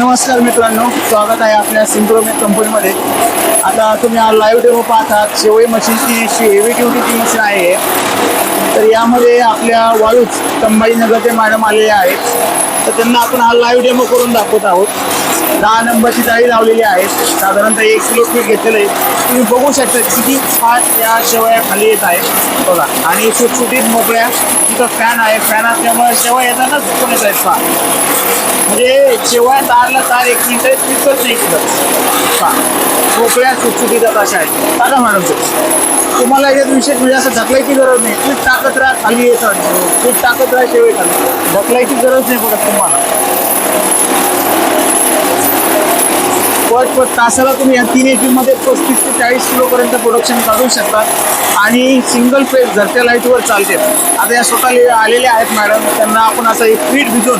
नमस्कार मित्रांनो स्वागत आहे आपल्या सिंक्रोमेट कंपनीमध्ये आता तुम्ही हा लाईव्ह डेमो पाहतात शेवई मशीनची हेवी ड्युटीची मशीन आहे. तर यामध्ये आपल्या वाळूच संभाजीनगरचे मॅडम आलेले आहेत. तर त्यांना आपण हा लाईव्ह डेमो करून दाखवत आहोत. दहा नंबरची जाळी लावलेली आहे. साधारणतः एक किलो पीठ घेतलेलं आहे. तुम्ही बघू शकता किती फास्ट या शेवया खाली येत आहेत. बघा आणि सुटसुटीत मोकळ्या तिथं फॅन आहे. फॅन असल्यामुळे शेवया येतानाच कोण येत आहेत फार शेवया तारला तार एक मिनिट तितकंच एक कुठं हां मोकळ्या सुटसुटीत आहेत अशा आहेत टाका मॅडम तुम्हाला याच्यात विशेष म्हणजे असं ढकलायची गरज नाही. पीठ टाकत राहा खाली येतात पीठ टाकत राहा शेवय खाली ढकलायची गरज नाही पडत तुम्हाला. पट पट तासाला तुम्ही या तीन एच पस्तीस ते चाळीस किलोपर्यंत प्रोडक्शन काढू शकता. आणि सिंगल फेज घरच्या लाईटवर चालते. आता या स्वतः आलेल्या आहेत मॅडम त्यांना आपण असं एक पीठ भिजवून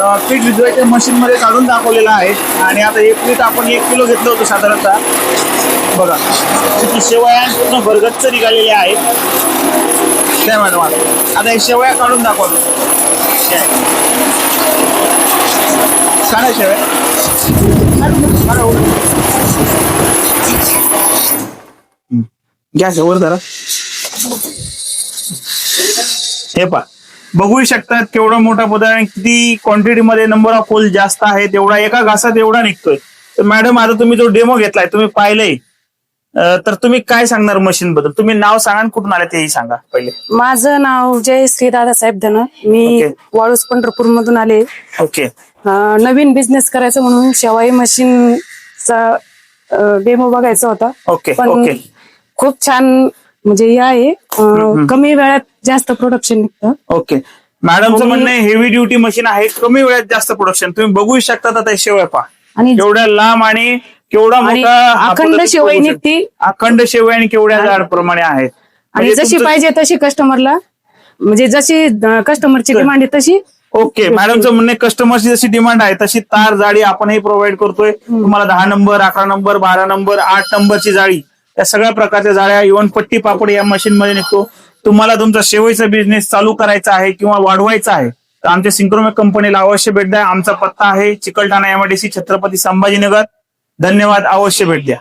पीठ भिजवायच्या मशीनमध्ये काढून दाखवलेलं आहे. आणि आता एक पीठ आपण एक किलो घेतलं होतं साधारणतः. बघा किती शेवया पूर्ण भरगच्च निघालेल्या आहेत. काय मॅडम आता हे शेवया काढून दाखवलं काय? शेवया. गॅस वर जरा हे पा बघू शकतात केवढा मोठा पदार्थ आणि किती क्वांटिटी मध्ये नंबर ऑफ होल जास्त आहे तेवढा एका घासात एवढा निघतोय. तर मॅडम आता तुम्ही जो डेमो घेतलाय तुम्ही पाहिलंय. तर तुम्ही काय सांगणार मशीन बद्दल? तुम्ही नाव सांगा आणि कुठून आले तेही सांगा पहिले. माझं नाव जय श्री दादासाहेब धन मी Okay. वाळूस पंढरपूर मधून आले. ओके अं, नवीन बिझनेस करायचं म्हणून शेवाई मशीनचा डेमो बघायचा होता. ओके पण ओके खूप छान म्हणजे हे आहे. अं, कमी वेळात जास्त प्रोडक्शन निघतं. ओके. मॅडमचं म्हणणं हेवी ड्युटी मशीन आहे कमी वेळात जास्त प्रोडक्शन तुम्ही बघू शकता आता हे शेवया पहा. आणि एवढ्या लांब आणि केवढा आणि मोठा हा अखंड पद्धत शेवई. निघती. अखंड शेवई आणि केवढ्या झाड प्रमाणे आहेत. आणि म्हणजे जशी तुमचं- पाहिजे तशी कस्टमरला म्हणजे जशी कस्टमरची डिमांड आहे तशी ओके. मॅडमचं म्हणणे कस्टमरची जशी डिमांड आहे तशी तार जाळी आपणही प्रोव्हाइड करतोय. तुम्हाला दहा नंबर अकरा नंबर बारा नंबर आठ नंबरची जाळी. या सगळ्या प्रकारच्या जाळ्या इवन पट्टी पापड या मशीन मध्ये निघतो. तुम्हाला तुमचा शेवईचा बिझनेस चालू करायचा आहे किंवा वाढवायचा आहे तर आमच्या सिंक्रोमेक कंपनीला अवश्य भेट द्या. आमचा पत्ता आहे चिकलठाणा एमआयडीसी छत्रपती संभाजीनगर. धन्यवाद. अवश्य भेट द्या.